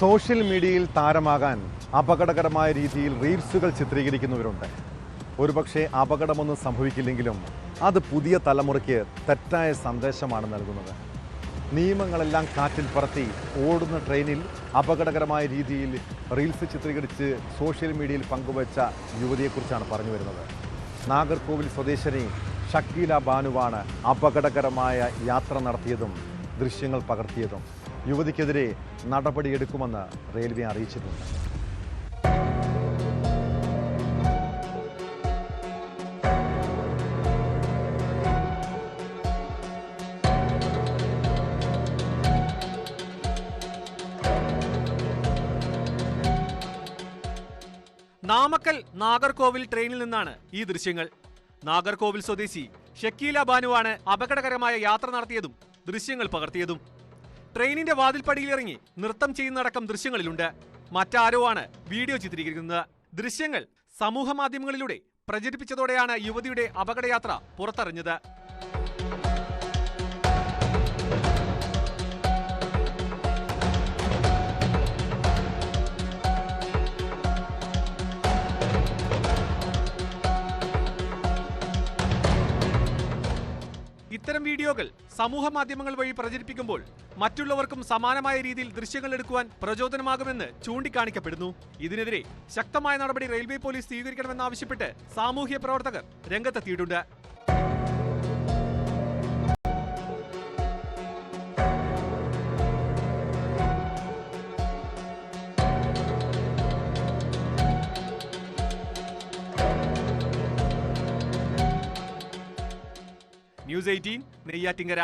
Social മീഡിയയിൽ താരമാകാൻ അപകടകരമായ രീതിയിൽ റീൽസുകൾ ചിത്രീകരിക്കുന്നവരുണ്ട്. ഒരുപക്ഷെ അപകടമൊന്നും സംഭവിക്കില്ലെങ്കിലും അത് പുതിയ തലമുറയ്ക്ക് തെറ്റായ സന്ദേശമാണ് നൽകുന്നത്. നിയമങ്ങളെല്ലാം കാറ്റിൽ പറത്തി ഓടുന്ന ട്രെയിനിൽ അപകടകരമായ രീതിയിൽ റീൽസ് ചിത്രീകരിച്ച് സോഷ്യൽ മീഡിയയിൽ പങ്കുവച്ച യുവതിയെക്കുറിച്ചാണ് പറഞ്ഞു വരുന്നത്. നാഗർകോവിൽ സ്വദേശിനി ഷക്കീല ബാനുവാണ് അപകടകരമായ യാത്ര നടത്തിയതും ദൃശ്യങ്ങൾ പകർത്തിയതും. യുവതിക്കെതിരെ നടപടിയെടുക്കുമെന്ന് റെയിൽവേ അറിയിച്ചിട്ടുണ്ട്. നാമക്കൽ നാഗർകോവിൽ ട്രെയിനിൽ നിന്നാണ് ഈ ദൃശ്യങ്ങൾ. നാഗർകോവിൽ സ്വദേശി ഷക്കീല ബാനുവാണ് അപകടകരമായ യാത്ര നടത്തിയതും ദൃശ്യങ്ങൾ പകർത്തിയതും. ട്രെയിനിന്റെ വാതിൽപ്പടിയിലിറങ്ങി നൃത്തം ചെയ്യുന്നടക്കം ദൃശ്യങ്ങളിലുണ്ട്. മറ്റാരോ ആണ് വീഡിയോ ചിത്രീകരിക്കുന്നത്. ദൃശ്യങ്ങൾ സമൂഹ മാധ്യമങ്ങളിലൂടെ പ്രചരിപ്പിച്ചതോടെയാണ് യുവതിയുടെ അപകടയാത്ര പുറത്തറിഞ്ഞത്. ഇത്തരം വീഡിയോകൾ സമൂഹ മാധ്യമങ്ങൾ വഴി പ്രചരിപ്പിക്കുമ്പോൾ മറ്റുള്ളവർക്കും സമാനമായ രീതിയിൽ ദൃശ്യങ്ങൾ എടുക്കുവാൻ പ്രചോദനമാകുമെന്ന് ചൂണ്ടിക്കാണിക്കപ്പെടുന്നു. ഇതിനെതിരെ ശക്തമായ നടപടി റെയിൽവേ പോലീസ് സ്വീകരിക്കണമെന്നാവശ്യപ്പെട്ട് സാമൂഹ്യ പ്രവർത്തകർ രംഗത്തെത്തിയിട്ടുണ്ട്. News eighteen Neyyattinkara.